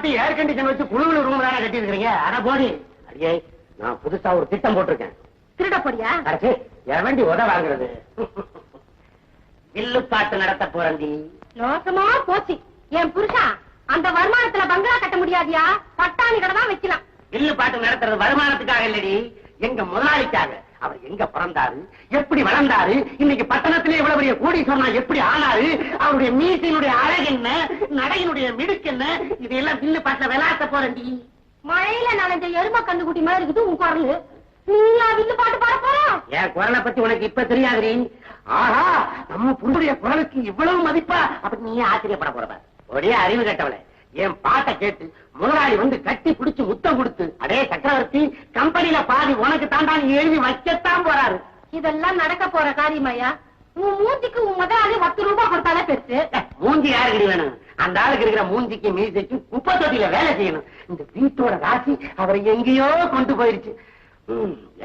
எல்லாத்தையும் air condition வச்சு குழுவில் ரூம் தானே கட்டி இருக்கிறீங்க அட போடி. அடியே நான் புதுசா ஒரு திட்டம் போட்டிருக்கேன். திருட போறியா அரசு என் வேண்டி உத வாங்குறது. வில்லு பாட்டு நடத்த போறண்டி மோசமா போச்சு. என் புருஷா அந்த வருமானத்துல பங்களா கட்ட முடியாதியா? பட்டாணி கடை தான் வைக்கலாம். வில்லு பாட்டு நடத்துறது வருமானத்துக்காக இல்லடி எங்க முதலாளிக்காக. அவர் எங்க பிறந்தாரு? எப்படி வளர்ந்தாரு? இன்னைக்கு பட்டணத்திலே இவ்வளவு பெரிய கோடீஸ்வரனா எப்படி ஆனாரு? அவருடைய மீசையினுடைய அழகு என்ன? நடையினுடைய மிடுக்கு என்ன? இதையெல்லாம் வில்லு பாட்டுல விளையாட்ட போறண்டி மழையில நனைஞ்ச எரும கண்டுகுட்டி மாதிரி இருக்குது உன் குரலு. நீயா வில்லு பாட்டு பாட போறோம் என் குரலை பத்தி உனக்கு இப்ப தெரியாதுடி. ஆஹா நம்ம புண்ணுடைய குரலுக்கு இவ்வளவு மதிப்பா? அப்படி நீ ஆச்சரியப்பட போறவ ஒரே அறிவு கட்டவளே. என் பாட்டை கேட்டு முதலாளி வந்து கட்டி பிடிச்சு முத்தம் கொடுத்து அடே சக்கரவர்த்தி கம்பெனில பாதி உனக்கு தாண்டான்னு எழுதி வைக்கத்தான் போறாரு. இதெல்லாம் நடக்க போற காரியமாயா? உன் மூஞ்சிக்கு உன் முதலாளி பத்து ரூபாய் கொடுத்தாலே பெருசு. மூஞ்சி யாருக்குடி வேணும்? அந்த ஆளுக்கு இருக்கிற மூஞ்சிக்கு மீசைக்கு குப்பை தொட்டியில வேலை செய்யணும். இந்த வீட்டோட ராசி அவரை எங்கேயோ கொண்டு போயிருச்சு.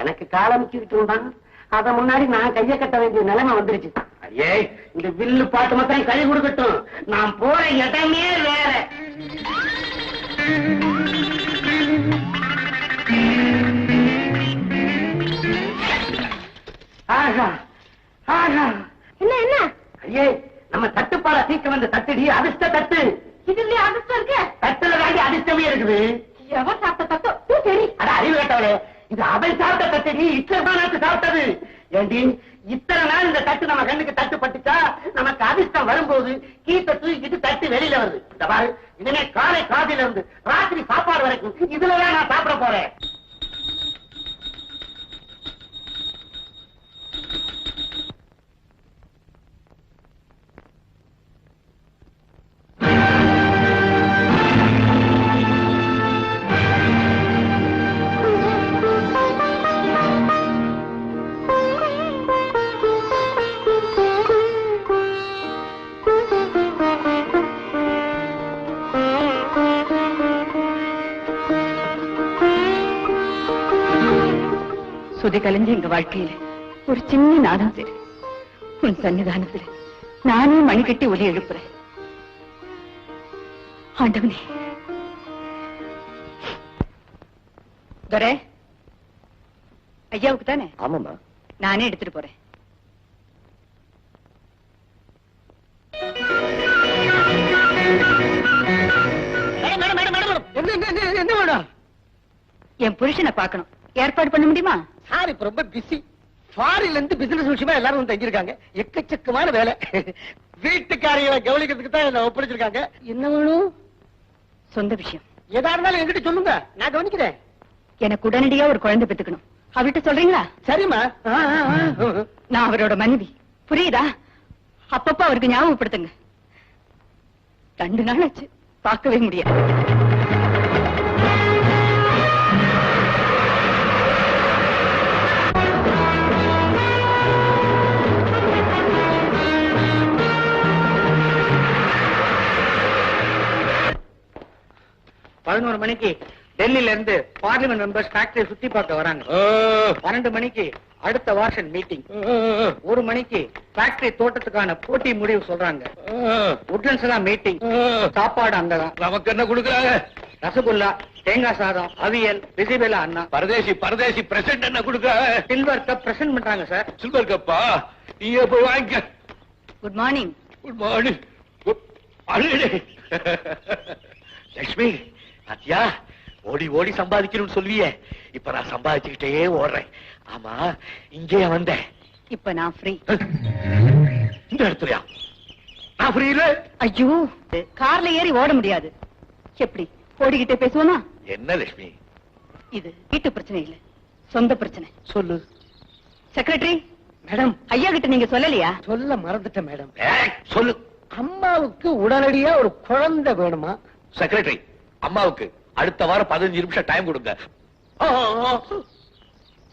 எனக்கு காலமிச்சுக்கிட்டு தான் அத முன்னாடி நான் கைய கட்ட வேண்டிய நிலைமை வந்துருச்சு. ஐயே இந்த வில்லு பாட்டு மாத்திரம் கை கொடுக்கட்டும். நான் போற இடமே வேற. சாப்பிட்ட நீ இத்தனை நாட்டு சாப்பிட்டது? ஏண்டி இத்தனை நாள் இந்த தட்டு நம்ம கண்ணுக்கு தட்டு பட்டுச்சா நமக்கு அதிர்ஷ்டம் வரும்போது கீத்த தூக்கிட்டு தட்டு வெளியில வருது. இந்த பாரு இனிமே காலை காதில இருந்து ராத்திரி சாப்பாடு வரைக்கும் இதுலதான் நான் சாப்பிட போறேன். சுதி கலைஞ்ச எங்க வாழ்க்கையில ஒரு சின்ன நாதம் சரி. உன் சன்னிதானத்துல நானே மணி கட்டி ஒலி எழுப்புறேன். ஆண்டவனே. துரை. ஐயாவுக்கு தானே? ஆமாமா நானே எடுத்துட்டு போறேன். என் புருஷனை பார்க்கணும். ஏற்பாடு பண்ண முடியுமா? சார் இப்ப ரொம்ப பிஸி ஃபாரின்ல இருந்து பிசினஸ் விஷயமா எல்லாரும் வந்து தங்கியிருக்காங்க. எக்கச்சக்கமான வேலை. வீட்டுக்காரிகளை கவனிக்கிறதுக்கு தான் என்ன ஒப்படைச்சிருக்காங்க. என்ன வேணும் சொந்த விஷயம். எதா இருந்தாலும் என்கிட்ட சொல்லுங்க. நான் கவனிக்கிறேன். எனக்கு உடனடியா ஒரு குழந்தை பெத்துக்கணும் அவர்கிட்ட சொல்றீங்களா? சரிம்மா. நான் அவரோட மனைவி. புரியுதா? அப்பப்ப அவருக்கு ஞாபகப்படுத்துங்க. ரெண்டு நாள் ஆச்சு. பார்க்கவே முடியாது பதினோரு மணிக்கு டெல்லியில இருந்து பார்லிமெண்ட் மெம்பர்ஸ் ஃபேக்டரி சுத்தி பார்க்க வராங்க. பன்னெண்டு மணிக்கு அடுத்த வாஷன் மீட்டிங் ஒரு மணிக்கு ஃபேக்டரி தோட்டத்துக்கான போட்டி முடிவு சொல்றாங்க. உட்லண்ட்ஸ் எல்லாம் மீட்டிங் சாப்பாடு அங்கதான். நமக்கு என்ன கொடுக்குறாங்க? ரசகுல்லா தேங்காய் சாதம் அவியல் பிசிபெலா அண்ணா. பரதேசி பரதேசி பிரசன்ட் என்ன கொடுக்குறாங்க? சில்வர் கப் பிரசன்ட் பண்றாங்க சார் சில்வர் கப்பா நீயே போய் வாங்கிக்க good morning good morning Lakshmi பாத்தியா? ஓடி ஓடி சம்பாதிக்கணும்னு சொல்லுவியே. இப்ப நான் சம்பாதிச்சுக்கிட்டே ஓடுறேன். ஆமா இங்கே வந்தேன். இப்ப நான் ஃப்ரீ இந்த இடத்துலயா? நான் ஃப்ரீ இல்ல? ஐயோ கார்ல ஏறி ஓட முடியாது. எப்படி ஓடிக்கிட்டே பேசுவோமா? என்ன லட்சுமி? இது வீட்டு பிரச்சனை இல்ல சொந்த பிரச்சனை. சொல்லு. செக்ரட்டரி மேடம் ஐயா கிட்ட நீங்க சொல்லலையா? சொல்ல மறந்துட்டேன் மேடம் ஏய், சொல்லு. அம்மாவுக்கு உடனடியா ஒரு குழந்தை வேணுமா? செக்ரட்டரி அம்மாவுக்கு அடுத்த வாரம் பதினஞ்சு நிமிஷம் டைம் கொடுங்க.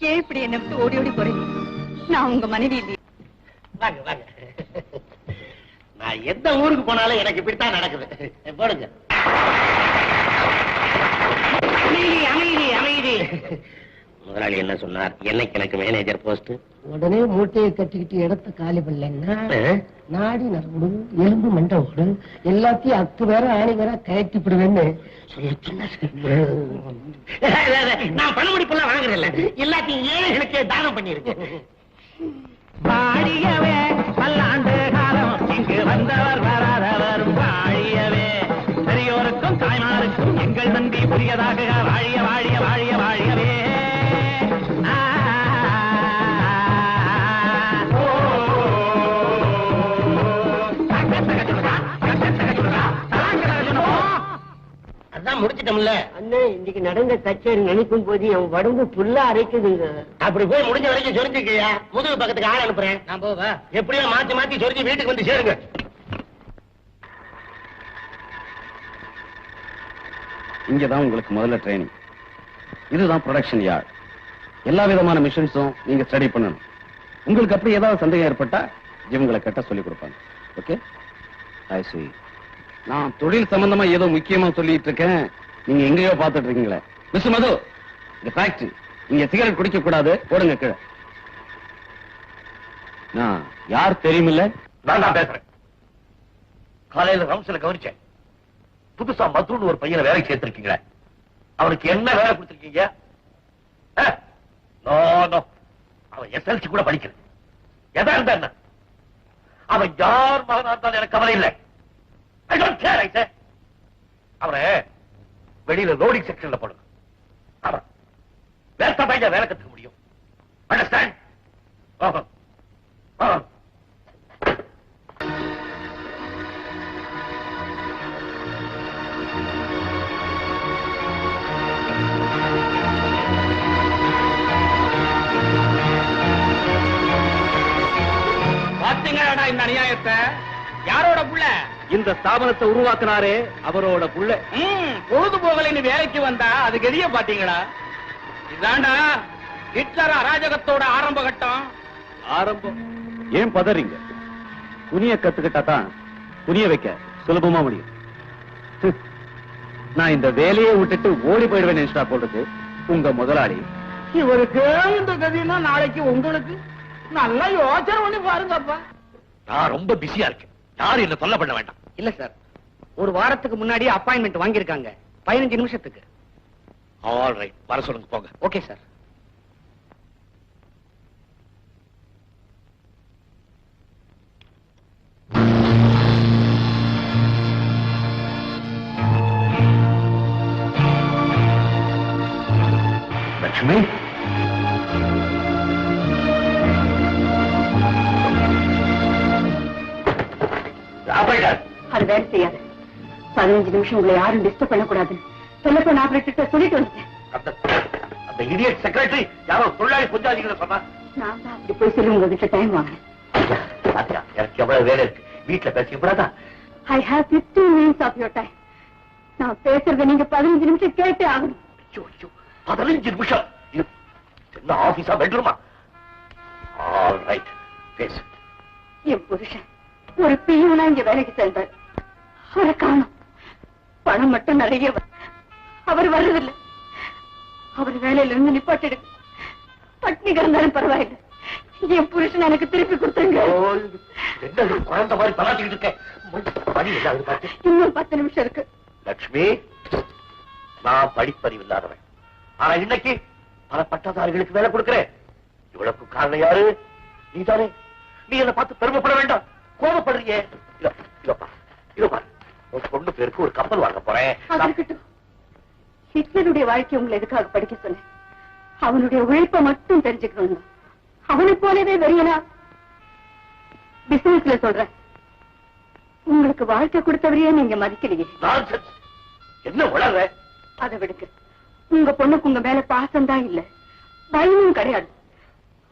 ஏன் இப்படி என்ன விட்டு ஓடி ஓடி போறீங்க? நான் உங்க மனைவி இல்லையே. வாங்க வாங்க. நான் எந்த ஊருக்கு போனாலும் எனக்கு இப்படித்தான் நடக்குது. போடுங்க. அமைதி அமைதி அமைதி. முதலாளி என்ன சொன்னார்? என்னைக்கு எனக்கு மேனேஜர் போஸ்ட் உடனே மூட்டையை கட்டிக்கிட்டு இடத்த காலி பண்ணலன்னா நாடி நரம்பு எலும்பு மண்டை ஓடு எல்லாத்தையும் அத்து வேற ஆணி வேற கயட்டி விடுவேன்னு சொல்ல நான் பண முடிப்பெல்லாம் வாங்குறேன்ல. எல்லாத்தையும் ஏழைகளுக்கே தானம் பண்ணிருக்கேன் வாழியவே பல்லாண்டு காலம் இங்கு வந்தவர் வராதவர் வாழியவே பெரியோருக்கும் தாய்மாருக்கும் எங்கள் நன்றி புரியதாக வாழிய வாழிய வாழிய வாழியவே முடிச்சிட்டோம்ல அண்ணே இன்னைக்கு நடந்த கச்சேரி நினைக்கும் போது என் உடம்பு புல்லா அரைக்குதுங்க. அப்படி போய் முடிஞ்ச வரைக்கும் சொரிஞ்சுக்கயா? முதுகு பக்கத்துக்கு ஆள் அனுப்புறேன். நான் போவா? எப்படியோ மாத்தி மாத்தி சொரிஞ்சு வீட்டுக்கு வந்து சேருங்க. இங்கதான் உங்களுக்கு முதல்ல ட்ரைனிங் இதுதான் ப்ரொடக்ஷன் யார்ட் எல்லா விதமான மிஷின்ஸும் நீங்க ஸ்டடி பண்ணணும். உங்களுக்கு அப்படி ஏதாவது சந்தேகம் ஏற்பட்டா இவங்களை கட்ட சொல்லி கொடுப்பாங்க. ஓகே ஐ நான் தொழில் சம்பந்தமா ஏதோ முக்கியமா சொல்லிட்டு இருக்கேன். நீங்க எங்கேயோ பார்த்துட்டு இருக்கீங்களே. மிஸ் மது இந்த ஃபேக்டரி நீங்க சிகரெட் குடிக்க கூடாது போடுங்க கீழே. நான் யார் தெரியுமில்ல? நான் தான் பேசுறேன். காலையில ரம்சில கவனிச்சேன். புதுசா மதுன்னு ஒரு பையனை வேலைக்கு சேர்த்திருக்கீங்களே. அவனுக்கு என்ன வேலை கொடுத்திருக்கீங்க? அவன் எஸ்எல்சி கூட படிக்கல. எதா இருந்தா என்ன? அவன் யார் மகனா இருந்தாலும் எனக்கு கவலை இல்லை. I அவனை வெளியில லோடிங் செக்ஷன்ல போடுங்க. அவன் வேற பையன் வேலை கத்துக்க முடியும். அண்டர்ஸ்டாண்ட் ஆ. பாத்தீங்களாடா இந்த அநியாயத்தை? யாரோட புள்ள? இந்த ஸ்தாபனத்தை உருவாக்குனாரே அவரோட புள்ள. ம், பொழுது போகலைன்னு வேலைக்கு வந்தா அது கெதிய பாத்தீங்களா? இதாண்டா ஹிட்லர் அராஜகத்தோட ஆரம்ப கட்டம். ஆரம்பம். ஏன் பதறீங்க? துணிய கத்துக்கிட்டா தான் துணிய வைக்க சுலபமா முடியும். நான் இந்த வேலையை விட்டுட்டு ஓடி போயிடுவேன் நினைச்சா போடுறது உங்க முதலாளி. இவருக்கு இந்த கதினா நாளைக்கு உங்களுக்கு நல்லா யோசனை பண்ணி பாருங்கப்பா. நான் ரொம்ப பிஸியா இருக்கேன். யாரும் என்ன தொல்லை பண்ண வேண்டாம். இல்ல சார் ஒரு வாரத்துக்கு முன்னாடி அப்பாயின்மெண்ட் வாங்கியிருக்காங்க. பதினஞ்சு நிமிஷத்துக்கு. ஆல் ரைட் வர சொல்லுங்க போங்க. Okay sir Lakshmi? வேலை செய்யாது. பதினஞ்சு நிமிஷம் உங்களை யாரும் டிஸ்டர்ப் பண்ணக்கூடாதுன்னு டெலிபோன் ஆபரேட்டர் சொல்லிட்டு வந்துட்டேன். அந்த இடியட் செக்ரட்டரி யாரோ தொழிலாளி புஞ்சாதிகளை சொன்னா? நான் தான் அப்படி போய் சொல்லி உங்ககிட்ட டைம் வாங்கினேன். எனக்கு எவ்வளவு வேலை இருக்கு. வீட்டுல பேசி கூடாதா I have 15 minutes of your time நான் பேசுறத நீங்க பதினஞ்சு நிமிஷம் கேட்டே ஆகணும். பதினஞ்சு நிமிஷம். என்ன ஆபீஸா பெட்ரூமா ஆல் ரைட் பேசு. என் புருஷன் ஒரு பியூனா இங்க வேலைக்கு சேர்ந்தார் அவரை காணும் பணம் மட்டும் நிறைய அவர் வர்றதில்லை. அவர் வேலையில இருந்து நிப்பாட்டிடுங்க பட்னி கிடந்தாலும் பரவாயில்லை. என் புருஷன் எனக்கு திருப்பி இது குழந்தை மாதிரி பலாட்டிக்கிட்டு இருக்கேன் இன்னும் பத்து நிமிஷம் இருக்கு. லட்சுமி நான் படிப்பறிவு இல்லாதவன். ஆனா இன்னைக்கு பல பட்டதாரிகளுக்கு வேலை கொடுக்கிறேன். இவ்வளவுக்கு காரணம் யாரு? நீதானே. நீ என்ன பார்த்து பெருமைப்பட வேண்டாம். கோபப்படுறியே. பாரு. உன் பொண்ணு பேருக்கு ஒரு கப்பல் வாங்க போறேன். ஹிட்லருடைய வாழ்க்கை உங்களை எதுக்காக படிக்க சொன்னேன்? அவனுடைய உழைப்பை மட்டும் தெரிஞ்சுக்கணும் அவனை போலவே வெறியனா? பிசினஸ்ல சொல்றேன். உங்களுக்கு வாழ்க்கை கொடுத்தவரையே நீங்க nonsense. என்ன உளற அதை விடுங்க. உங்க பொண்ணுக்கு உங்க மேல பாசம் தான் இல்ல. பயமும் கிடையாது.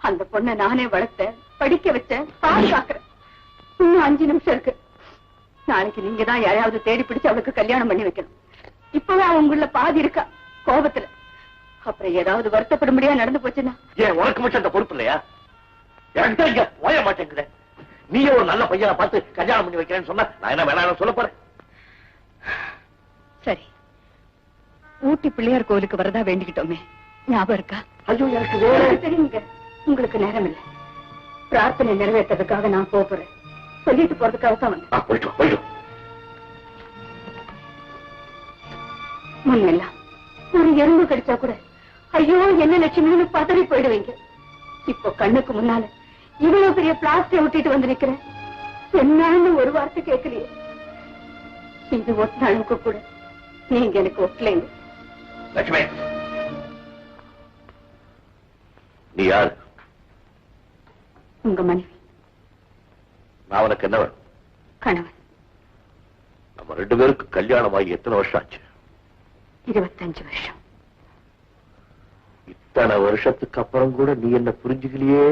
அந்த பொண்ணை நானே வளர்த்தேன் படிக்க வச்சேன் பாதுகாக்கிறேன் இன்னும் அஞ்சு நிமிஷம் இருக்கு. நாளைக்கு நீங்க தான் யாரையாவது தேடி பிடிச்சு அவளுக்கு கல்யாணம் பண்ணி வைக்கணும். இப்பவே அவன் உங்கள பாதி இருக்கா கோபத்துல. அப்புறம் ஏதாவது வருத்தப்படும்படியா நடந்து போச்சுன்னா? ஏன் உனக்கு மட்டும் அந்த பொறுப்பு இல்லையா? எனக்கு இங்க ஓய மாட்டேங்குது. நீயே ஒரு நல்ல பையனை பார்த்து கல்யாணம் பண்ணி வைக்கிறேன்னு சொன்னா நான் என்ன வேணாம் சொல்ல போறேன். சரி. ஊட்டி பிள்ளையார் கோவிலுக்கு வரதா வேண்டிக்கிட்டோமே. ஞாபகம் இருக்கா? ஐயோ எனக்கு தெரியுங்க. உங்களுக்கு நேரம் இல்லை பிரார்த்தனை நிறைவேற்றதுக்காக நான் போறேன். சொல்லிட்டு போறதுக்காக தான் வந்தேன் போயிட்டு போயிட்டு. முன்னெல்லாம் ஒரு எறும்பு கடிச்சா கூட ஐயோ என்ன லட்சுமின்னு பதறி போயிடுவீங்க. இப்போ கண்ணுக்கு முன்னால இவ்வளவு பெரிய பிளாஸ்டை ஒட்டிட்டு வந்து நிக்கிறேன். என்னன்னு ஒரு வார்த்தை கேட்கலையே. இது ஒத்த அளவுக்கு கூட நீங்க எனக்கு ஒட்டலைங்க. லட்சுமி. நீ யாரு? உங்க மனைவி. நான் உனக்கு என்ன வேணும்? கணவன். நம்ம ரெண்டு பேருக்கு கல்யாணம் ஆகி எத்தனை வருஷம் ஆச்சு? இருபத்தஞ்சு வருஷம். இத்தனை வருஷத்துக்கு அப்புறம் கூட நீ என்ன புரிஞ்சுக்கலையே?